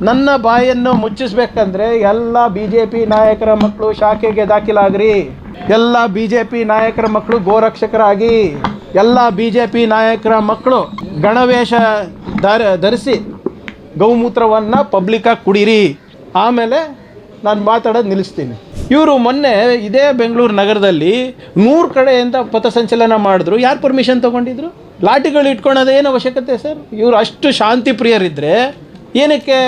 ನನ್ನ ಬಾಯನ್ನು ಮುಚ್ಚಿಸ್ಬೇಕಂದ್ರೆ ಎಲ್ಲ B J P ನಾಯಕರ ಮಕ್ಕಳು ಶಾಖೆಗೆ ದಾಖಲಾಗ್ರಿ. ಎಲ್ಲ ಬಿ ಜೆ ಪಿ ನಾಯಕರ ಮಕ್ಕಳು ಗೋರಕ್ಷಕರಾಗಿ. ಎಲ್ಲ ಬಿ ಜೆ ಪಿ ನಾಯಕರ ಮಕ್ಕಳು ಗಣವೇಷ ಧರ, ಧರಿಸಿ ಗೌಮೂತ್ರವನ್ನು ಪಬ್ಲಿಕ್ಕಾಗಿ ಕುಡೀರಿ. ಆಮೇಲೆ ನಾನು ಮಾತಾಡೋದು ನಿಲ್ಲಿಸ್ತೀನಿ. ಇವರು ಮೊನ್ನೆ ಇದೇ ಬೆಂಗಳೂರು ನಗರದಲ್ಲಿ ನೂರು ಕಡೆಯಿಂದ ಪಥಸಂಚಲನ ಮಾಡಿದ್ರು. ಯಾರು ಪರ್ಮಿಷನ್ ತೊಗೊಂಡಿದ್ರು? ಲಾಠಿಗಳು ಇಟ್ಕೊಳೋದೇನು ಅವಶ್ಯಕತೆ ಸರ್? ಇವರು ಅಷ್ಟು ಶಾಂತಿ ಪ್ರಿಯರಿದ್ದರೆ ಏನಕ್ಕೆ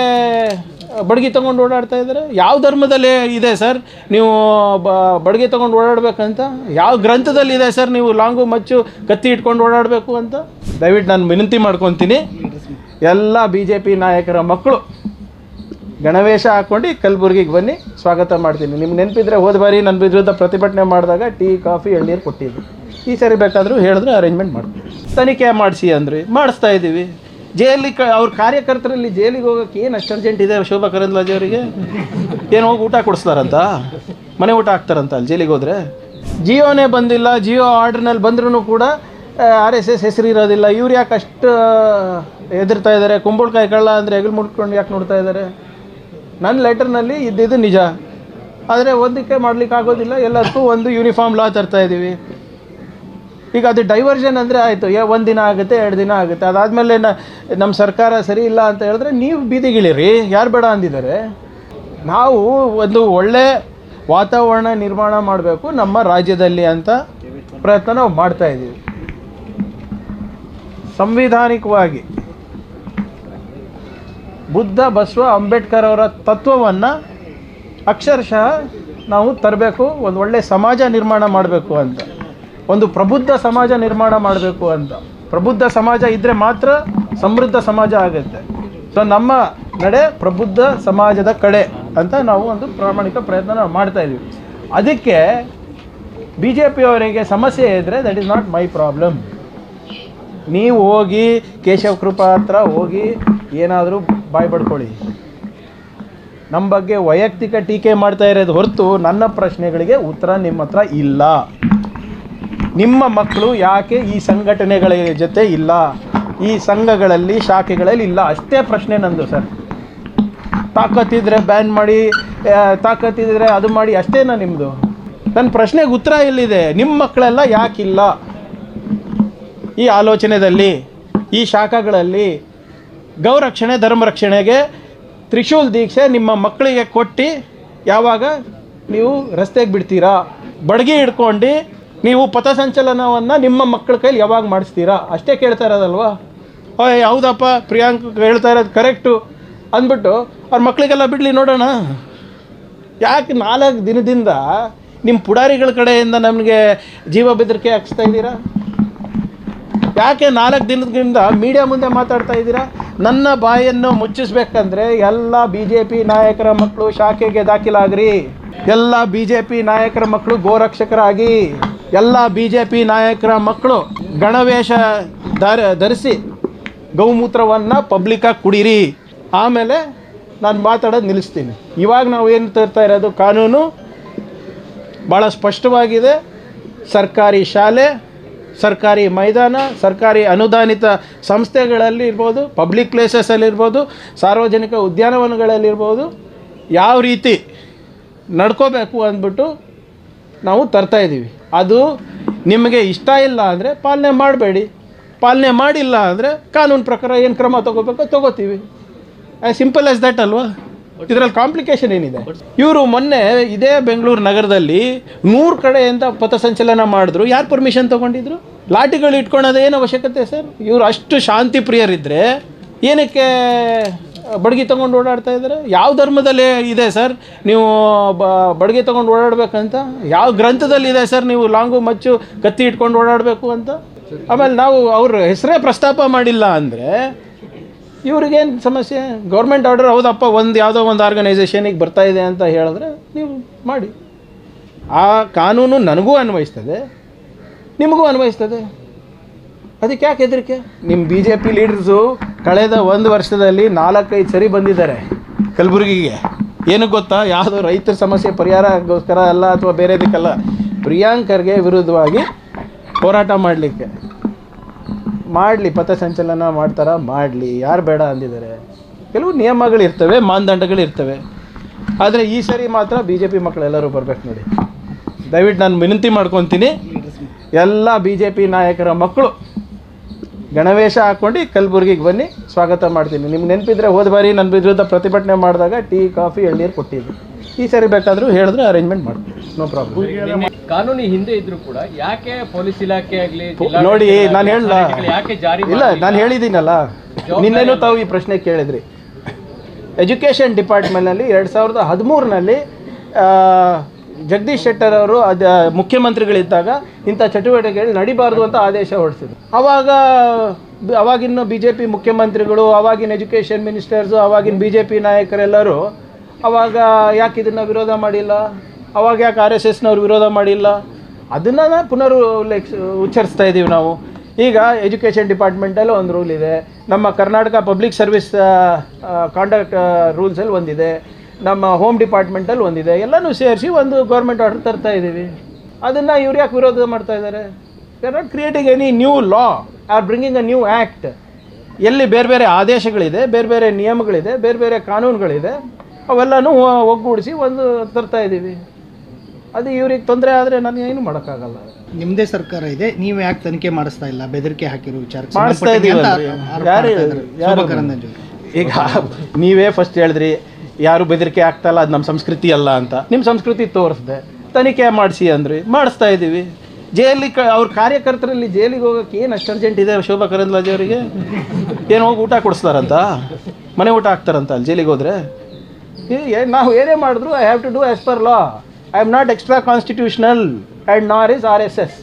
ಬಡಗಿ ತೊಗೊಂಡು ಓಡಾಡ್ತಾ ಇದ್ದಾರೆ? ಯಾವ ಧರ್ಮದಲ್ಲಿ ಇದೆ ಸರ್ ನೀವು ಬ, ಬಡಗಿ ತೊಗೊಂಡು ಓಡಾಡಬೇಕಂತ? ಯಾವ ಗ್ರಂಥದಲ್ಲಿ ಇದೆ ಸರ್ ನೀವು ಲಾಂಗು ಮಚ್ಚು ಕತ್ತಿ ಇಟ್ಕೊಂಡು ಓಡಾಡಬೇಕು ಅಂತ? ದಯವಿಟ್ಟು ನಾನು ವಿನಂತಿ ಮಾಡ್ಕೊತೀನಿ. ಎಲ್ಲ ಬಿ ಜೆ ಪಿ ನಾಯಕರ ಮಕ್ಕಳು ಗಣವೇಶ ಹಾಕ್ಕೊಂಡು ಕಲಬುರ್ಗಿಗೆ ಬನ್ನಿ. ಸ್ವಾಗತ ಮಾಡ್ತೀನಿ. ನಿಮ್ಗೆ ನೆನಪಿದ್ರೆ ಹೋದ ಬಾರಿ ನನ್ನ ವಿರುದ್ಧ ಪ್ರತಿಭಟನೆ ಮಾಡಿದಾಗ ಟೀ, ಕಾಫಿ, ಎಳ್ನೀರು ಕೊಟ್ಟಿದ್ದು ಈ ಸರಿ ಬೇಕಾದರೂ ಹೇಳಿದ್ರೆ ಅರೇಂಜ್ಮೆಂಟ್ ಮಾಡ್ತೀವಿ. ತನಿಖೆ ಮಾಡಿಸಿ ಅಂದ್ರಿ ಮಾಡಿಸ್ತಾ ಇದ್ದೀವಿ. ಜೈಲಿಗೆ ಕ ಅವ್ರ ಕಾರ್ಯಕರ್ತರಲ್ಲಿ ಜೈಲಿಗೆ ಹೋಗೋಕೆ ಏನು ಅಷ್ಟು ಅರ್ಜೆಂಟ್ ಇದೆ ಶೋಭಾ ಕರಂದ್ಲಾಜೆ ಅವರಿಗೆ? ಏನು ಹೋಗಿ ಊಟ ಕೊಡಿಸ್ತಾರಂತ? ಮನೆ ಊಟ ಹಾಕ್ತಾರಂತ ಅಲ್ಲಿ ಜೈಲಿಗೆ ಹೋದರೆ? ಜಿಯೋನೇ ಬಂದಿಲ್ಲ, ಜಿಯೋ ಆರ್ಡ್ರ್ನಲ್ಲಿ ಬಂದ್ರೂ ಕೂಡ ಆರ್ ಎಸ್ ಎಸ್ ಹೆಸರು ಇರೋದಿಲ್ಲ ಇವ್ರು ಯಾಕೆ ಅಷ್ಟು ಎದುರ್ತಾ ಇದ್ದಾರೆ ಕುಂಬಳಕಾಯಿ ಕಳ್ಳ ಅಂದರೆ ಹೆಗಲು ಮುಟ್ಕೊಂಡು ಯಾಕೆ ನೋಡ್ತಾ ಇದ್ದಾರೆ ನನ್ನ ಲೆಟರ್ನಲ್ಲಿ ಇದ್ದಿದ್ದು ನಿಜ. ಆದರೆ ಒಂದಕ್ಕೆ ಮಾಡ್ಲಿಕ್ಕೆ ಆಗೋದಿಲ್ಲ ಎಲ್ಲದಕ್ಕೂ ಒಂದು ಯೂನಿಫಾರ್ಮ್ ಲಾ ತರ್ತಾ ಇದ್ದೀವಿ ಈಗ ಅದು ಡೈವರ್ಷನ್ ಅಂದರೆ ಆಯಿತು. ಏ, ಒಂದು ದಿನ ಆಗುತ್ತೆ, ಎರಡು ದಿನ ಆಗುತ್ತೆ. ಅದಾದಮೇಲೆ ನಮ್ಮ ಸರ್ಕಾರ ಸರಿ ಇಲ್ಲ ಅಂತ ಹೇಳಿದ್ರೆ ನೀವು ಬೀದಿಗಿಳಿರಿ. ಯಾರು ಬೇಡ ಅಂದಿದ್ದಾರೆ? ನಾವು ಒಂದು ಒಳ್ಳೆ ವಾತಾವರಣ ನಿರ್ಮಾಣ ಮಾಡಬೇಕು ನಮ್ಮ ರಾಜ್ಯದಲ್ಲಿ ಅಂತ ಪ್ರಯತ್ನ ನಾವು ಮಾಡ್ತಾ ಇದ್ದೀವಿ. ಸಂವಿಧಾನಿಕವಾಗಿ ಬುದ್ಧ ಬಸವ ಅಂಬೇಡ್ಕರ್ ಅವರ ತತ್ವವನ್ನು ಅಕ್ಷರಶಃ ನಾವು ತರಬೇಕು, ಒಂದು ಒಳ್ಳೆಯ ಸಮಾಜ ನಿರ್ಮಾಣ ಮಾಡಬೇಕು ಅಂತ. ಒಂದು ಪ್ರಬುದ್ಧ ಸಮಾಜ ನಿರ್ಮಾಣ ಮಾಡಬೇಕು ಅಂತ. ಪ್ರಬುದ್ಧ ಸಮಾಜ ಇದ್ದರೆ ಮಾತ್ರ ಸಮೃದ್ಧ ಸಮಾಜ ಆಗುತ್ತೆ. ಸೊ ನಮ್ಮ ನಡೆ ಪ್ರಬುದ್ಧ ಸಮಾಜದ ಕಡೆ ಅಂತ ನಾವು ಒಂದು ಪ್ರಾಮಾಣಿಕ ಪ್ರಯತ್ನ ನಾವು ಮಾಡ್ತಾ ಇದ್ದೀವಿ ಅದಕ್ಕೆ ಬಿ ಜೆ ಪಿಯವರಿಗೆ ಸಮಸ್ಯೆ ಇದ್ದರೆ that is not my problem ನೀವು ಹೋಗಿ ಕೇಶವ ಕೃಪಾ ಹತ್ರ ಹೋಗಿ ಏನಾದರೂ ಬಾಯ್ ಪಡ್ಕೊಳ್ಳಿ. ನಮ್ಮ ಬಗ್ಗೆ ವೈಯಕ್ತಿಕ ಟೀಕೆ ಮಾಡ್ತಾ ಇರೋದು ಹೊರತು ನನ್ನ ಪ್ರಶ್ನೆಗಳಿಗೆ ಉತ್ತರ ನಿಮ್ಮ ಹತ್ರ ಇಲ್ಲ. ನಿಮ್ಮ ಮಕ್ಕಳು ಯಾಕೆ ಈ ಸಂಘಟನೆಗಳ ಜೊತೆ ಇಲ್ಲ? ಈ ಸಂಘಗಳಲ್ಲಿ, ಶಾಖೆಗಳಲ್ಲಿ ಇಲ್ಲ? ಅಷ್ಟೇ ಪ್ರಶ್ನೆ ನಂದು, ಸರ್. ತಾಕತ್ತಿದ್ರೆ ಬ್ಯಾನ್ ಮಾಡಿ ತಾಕತ್ತಿದ್ರೆ ಅದು ಮಾಡಿ ಅಷ್ಟೇನಾ ನಿಮ್ಮದು ನನ್ನ ಪ್ರಶ್ನೆಗೆ ಉತ್ತರ ಎಲ್ಲಿದೆ? ನಿಮ್ಮ ಮಕ್ಕಳೆಲ್ಲ ಯಾಕಿಲ್ಲ? ಈ ಆಲೋಚನೆಯಲ್ಲಿ ಈ ಶಾಖೆಗಳಲ್ಲಿ ಗೌರಕ್ಷಣೆ, ಧರ್ಮರಕ್ಷಣೆಗೆ ತ್ರಿಶೂಲ್ ದೀಕ್ಷೆ ನಿಮ್ಮ ಮಕ್ಕಳಿಗೆ ಕೊಟ್ಟು, ಯಾವಾಗ ನೀವು ರಸ್ತೆಗೆ ಬಿಡ್ತೀರಾ? ಬಡಗಿ ಹಿಡ್ಕೊಂಡು ನೀವು ಪಥಸಂಚಲನವನ್ನು ನಿಮ್ಮ ಮಕ್ಕಳ ಕೈಲಿ ಯಾವಾಗ ಮಾಡಿಸ್ತೀರಾ? ಅಷ್ಟೇ ಕೇಳ್ತಾ ಇರೋದಲ್ವಾ? ಓಯ್, ಹೌದಪ್ಪ, ಪ್ರಿಯಾಂಕ್ ಹೇಳ್ತಾ ಇರೋದು ಕರೆಕ್ಟು ಅಂದ್ಬಿಟ್ಟು ಅವ್ರ ಮಕ್ಕಳಿಗೆಲ್ಲ ಬಿಡಲಿ ನೋಡೋಣ. ಯಾಕೆ ನಾಲ್ಕು ದಿನದಿಂದ ನಿಮ್ಮ ಪುಡಾರಿಗಳ ಕಡೆಯಿಂದ ನಮಗೆ ಜೀವ ಬೆದರಿಕೆ ಹಾಕ್ಸ್ತಾ ಇದ್ದೀರಾ? ಯಾಕೆ ನಾಲ್ಕು ದಿನದಿಂದ ಮೀಡಿಯಾ ಮುಂದೆ ಮಾತಾಡ್ತಾ ಇದ್ದೀರಾ? ನನ್ನ ಬಾಯನ್ನು ಮುಚ್ಚಿಸ್ಬೇಕಂದ್ರೆ ಎಲ್ಲ ಬಿ ಜೆ ಪಿ ನಾಯಕರ ಮಕ್ಕಳು ಶಾಖೆಗೆ ದಾಖಲಾಗ್ರಿ. ಎಲ್ಲ ಬಿ ಜೆ ಪಿ ನಾಯಕರ ಮಕ್ಕಳು ಗೋರಕ್ಷಕರಾಗಿ. ಎಲ್ಲ ಬಿ ಜೆ ಪಿ ನಾಯಕರ ಮಕ್ಕಳು ಗಣವೇಷ ಧರ, ಧರಿಸಿ ಗೌಮೂತ್ರವನ್ನು ಪಬ್ಲಿಕ್ಕಾಗಿ ಕುಡೀರಿ. ಆಮೇಲೆ ನಾನು ಮಾತಾಡೋದು ನಿಲ್ಲಿಸ್ತೀನಿ. ಇವಾಗ ನಾವು ಏನು ತರ್ತಾ ಇರೋದು? ಕಾನೂನು ಭಾಳ ಸ್ಪಷ್ಟವಾಗಿದೆ. ಸರ್ಕಾರಿ ಶಾಲೆ, ಸರ್ಕಾರಿ ಮೈದಾನ, ಸರ್ಕಾರಿ ಅನುದಾನಿತ ಸಂಸ್ಥೆಗಳಲ್ಲಿ ಇರ್ಬೋದು ಪಬ್ಲಿಕ್ ಪ್ಲೇಸಸಲ್ಲಿರ್ಬೋದು ಸಾರ್ವಜನಿಕ ಉದ್ಯಾನವನಗಳಲ್ಲಿರ್ಬೋದು ಯಾವ ರೀತಿ ನಡ್ಕೋಬೇಕು ಅಂದ್ಬಿಟ್ಟು ನಾವು ತರ್ತಾ ಇದ್ದೀವಿ. ಅದು ನಿಮಗೆ ಇಷ್ಟ ಇಲ್ಲ ಅಂದರೆ ಪಾಲನೆ ಮಾಡಬೇಡಿ. ಪಾಲನೆ ಮಾಡಿಲ್ಲ ಅಂದರೆ ಕಾನೂನು ಪ್ರಕಾರ ಏನು ಕ್ರಮ ತಗೋಬೇಕೋ ತಗೋತೀವಿ. ಸಿಂಪಲ್ ಆಸ್ ದಟ್ ಅಲ್ವಾ? ಇದರಲ್ಲಿ ಕಾಂಪ್ಲಿಕೇಶನ್ ಏನಿದೆ? ಇವರು ಮೊನ್ನೆ ಇದೇ ಬೆಂಗಳೂರು ನಗರದಲ್ಲಿ ನೂರು ಕಡೆಯಿಂದ ಪಥಸಂಚಲನ ಮಾಡಿದ್ರು. ಯಾರು ಪರ್ಮಿಷನ್ ತೊಗೊಂಡಿದ್ರು? ಲಾಠಿಗಳು ಇಟ್ಕೊಳೋದೇನು ಅವಶ್ಯಕತೆ ಸರ್? ಇವರು ಅಷ್ಟು ಶಾಂತಿ ಪ್ರಿಯರಿದ್ದರೆ ಏನಕ್ಕೆ ಬಡಗಿ ತೊಗೊಂಡು ಓಡಾಡ್ತಾ ಇದ್ದಾರೆ. ಯಾವ ಧರ್ಮದಲ್ಲಿ ಇದೆ ಸರ್? ನೀವು, ಬ, ಬಡಗಿ ತೊಗೊಂಡು ಓಡಾಡಬೇಕಂತ? ಯಾವ ಗ್ರಂಥದಲ್ಲಿ ಇದೆ ಸರ್ ನೀವು ಲಾಂಗು ಮಚ್ಚು ಕತ್ತಿ ಇಟ್ಕೊಂಡು ಓಡಾಡಬೇಕು ಅಂತ? ಆಮೇಲೆ ನಾವು ಅವ್ರ ಹೆಸರೇ ಪ್ರಸ್ತಾಪ ಮಾಡಿಲ್ಲ ಅಂದರೆ ಇವ್ರಿಗೇನು ಸಮಸ್ಯೆ? ಗೌರ್ಮೆಂಟ್ ಆರ್ಡರ್ ಹೌದಪ್ಪ, ಒಂದು ಯಾವುದೋ ಒಂದು ಆರ್ಗನೈಸೇಷನಿಗೆ ಬರ್ತಾ ಇದೆ ಅಂತ ಹೇಳಿದ್ರೆ ನೀವು ಮಾಡಿ. ಆ ಕಾನೂನು ನನಗೂ ಅನ್ವಯಿಸ್ತದೆ, ನಿಮಗೂ ಅನ್ವಯಿಸ್ತದೆ. ಅದಕ್ಕೆ ಯಾಕೆ ಹೆದರಿಕೆ? ನಿಮ್ಮ ಬಿ ಜೆ ಪಿ ಲೀಡರ್ಸು ಕಳೆದ ಒಂದು ವರ್ಷದಲ್ಲಿ ನಾಲ್ಕೈದು ಸರಿ ಬಂದಿದ್ದಾರೆ ಕಲಬುರಗಿಗೆ. ಏನಕ್ಕೆ ಗೊತ್ತಾ? ಯಾವುದೋ ರೈತರ ಸಮಸ್ಯೆ, ಪರಿಹಾರಗೋಸ್ಕರ ಅಲ್ಲ ಅಥವಾ ಬೇರೆದಕ್ಕಲ್ಲ ಪ್ರಿಯಾಂಕರ್ಗೆ ವಿರುದ್ಧವಾಗಿ ಹೋರಾಟ ಮಾಡಲಿಕ್ಕೆ. ಮಾಡಲಿ ಪಥಸಂಚಲನ ಮಾಡ್ತಾರ? ಮಾಡಲಿ. ಯಾರು ಬೇಡ ಅಂದಿದ್ದಾರೆ. ಕೆಲವು ನಿಯಮಗಳಿರ್ತವೆ ಮಾನದಂಡಗಳಿರ್ತವೆ ಆದರೆ ಈ ಸರಿ ಮಾತ್ರ ಬಿ ಜೆ ಪಿ ಮಕ್ಕಳೆಲ್ಲರೂ ಬರಬೇಕು ನೋಡಿ. ದಯವಿಟ್ಟು ನಾನು ವಿನಂತಿ ಮಾಡ್ಕೊತೀನಿ. ಎಲ್ಲ ಬಿ ಜೆ ಪಿ ನಾಯಕರ ಮಕ್ಕಳು ಗಣವೇಶ ಹಾಕ್ಕೊಂಡು ಕಲಬುರ್ಗಿಗೆ ಬನ್ನಿ ಸ್ವಾಗತ ಮಾಡ್ತೀನಿ. ನಿಮ್ಗೆ ನೆನಪಿದ್ರೆ ಹೋದ ಬಾರಿ ನನ್ನ ವಿರುದ್ಧ ಪ್ರತಿಭಟನೆ ಮಾಡಿದಾಗ ಟೀ ಕಾಫಿ ಎಳ್ನೀರು ಕೊಟ್ಟಿದ್ದು ಈ ಸರಿ ಬೇಕಾದರೂ ಹೇಳಿದ್ರೆ ಅರೇಂಜ್ಮೆಂಟ್ ಮಾಡ್ತೀನಿ. ನೋ ಪ್ರಾಬ್ಲಮ್ ಕಾನೂನು ಹಿಂದೆ ಇದ್ರು ಕೂಡ ಯಾಕೆ ಪೊಲೀಸ್ ಇಲಾಖೆ ಆಗಲಿ ನೋಡಿ ನಾನು ಹೇಳಲ್ಲ. ಯಾಕೆ ಜಾರಿ ಇಲ್ಲ ನಾನು ಹೇಳಿದ್ದೀನಲ್ಲ. ನಿನ್ನೆನೂ ತಾವು ಈ ಪ್ರಶ್ನೆ ಕೇಳಿದ್ರಿ. ಎಜುಕೇಷನ್ ಡಿಪಾರ್ಟ್ಮೆಂಟ್ನಲ್ಲಿ ಎರಡು ಸಾವಿರದ ಹದಿಮೂರನಲ್ಲಿ ಜಗದೀಶ್ ಶೆಟ್ಟರ್ ಅವರು ಅದ, ಮುಖ್ಯಮಂತ್ರಿಗಳಿದ್ದಾಗ ಇಂಥ ಚಟುವಟಿಕೆಗಳು ನಡಿಬಾರ್ದು ಅಂತ ಆದೇಶ ಹೊರಡಿಸಿದ್ರು. ಅವಾಗ ಅವಾಗಿನ ಬಿ ಜೆ ಪಿ ಮುಖ್ಯಮಂತ್ರಿಗಳು, ಅವಾಗಿನ ಎಜುಕೇಷನ್ ಮಿನಿಸ್ಟರ್ಸು, ಅವಾಗಿನ ಬಿ ಜೆ ಪಿ ನಾಯಕರೆಲ್ಲರೂ ಅವಾಗ ಯಾಕೆ ಇದನ್ನು ವಿರೋಧ ಮಾಡಿಲ್ಲ? ಅವಾಗ ಯಾಕೆ ಆರ್ ಎಸ್ ಎಸ್ನವ್ರು ವಿರೋಧ ಮಾಡಿಲ್ಲ? ಅದನ್ನು ಪುನರ್ ಉಲ್ಲೇಖ, ಉಚ್ಚರಿಸ್ತಾ ಇದ್ದೀವಿ ನಾವು. ಈಗ ಎಜುಕೇಷನ್ ಡಿಪಾರ್ಟ್ಮೆಂಟಲ್ಲಿ ಒಂದು ರೂಲ್ ಇದೆ. ನಮ್ಮ ಕರ್ನಾಟಕ ಪಬ್ಲಿಕ್ ಸರ್ವಿಸ್ ಕಾಂಡಕ್ಟ್ ರೂಲ್ಸಲ್ಲಿ ಒಂದಿದೆ. ನಮ್ಮ ಹೋಮ್ ಡಿಪಾರ್ಟ್ಮೆಂಟಲ್ಲಿ ಒಂದಿದೆ. ಎಲ್ಲನೂ ಸೇರಿಸಿ ಒಂದು ಗೌರ್ಮೆಂಟ್ ಆರ್ಡರ್ ತರ್ತಾ ಇದ್ದೀವಿ. ಅದನ್ನು ಇವ್ರು ಯಾಕೆ ವಿರೋಧ ಮಾಡ್ತಾ ಇದ್ದಾರೆ? They are not creating any new law or bringing a new act ಎಲ್ಲಿ ಬೇರೆ ಬೇರೆ ಆದೇಶಗಳಿದೆ ಬೇರೆ ಬೇರೆ ನಿಯಮಗಳಿದೆ ಬೇರೆ ಬೇರೆ ಕಾನೂನುಗಳಿದೆ ಅವೆಲ್ಲನೂ ಒಗ್ಗೂಡಿಸಿ ಒಂದು ತರ್ತಾ ಇದ್ದೀವಿ. ಅದು ಇವ್ರಿಗೆ ತೊಂದರೆ ಆದರೆ ನಾನು ಏನು ಮಾಡೋಕ್ಕಾಗಲ್ಲ. ನಿಮ್ಮದೇ ಸರ್ಕಾರ ಇದೆ ನೀವು ಯಾಕೆ ತನಿಖೆ ಮಾಡಿಸ್ತಾ ಇಲ್ಲ? ಬೆದರಿಕೆ ಹಾಕಿರೋ ವಿಚಾರ. ಮಾಡಿಸ್ತಾ ಇದ್ದೀವಿ ಯಾರು- ಈಗ ನೀವೇ ಫಸ್ಟ್ ಹೇಳಿದ್ರಿ ಯಾರು ಬೆದರಿಕೆ ಆಗ್ತಾಯಿಲ್ಲ, ಅದು ನಮ್ಮ ಸಂಸ್ಕೃತಿ ಅಲ್ಲ ಅಂತ. ನಿಮ್ಮ ಸಂಸ್ಕೃತಿ ತೋರಿಸ್ದೆ. ತನಿಖೆ ಮಾಡಿಸಿ ಅಂದ್ರಿ. ಮಾಡಿಸ್ತಾ ಇದ್ದೀವಿ. ಜೈಲಿಗೆ ಕ, ಅವ್ರ ಕಾರ್ಯಕರ್ತರಲ್ಲಿ ಜೈಲಿಗೆ ಹೋಗೋಕೆ ಏನು ಅಷ್ಟು ಅರ್ಜೆಂಟ್ ಇದೆ ಶೋಭಾ ಕರಂದ್ಲಾಜೆ ಅವರಿಗೆ? ಏನು ಹೋಗಿ ಊಟ ಕೊಡಿಸ್ತಾರಂತ? ಮನೆ ಊಟ ಹಾಕ್ತಾರಂತ ಅಲ್ಲಿ ಜೈಲಿಗೆ ಹೋದರೆ? ನಾವು ಏನೇ ಮಾಡಿದ್ರು I have to do as per law I am not extra constitutional and nor is R S S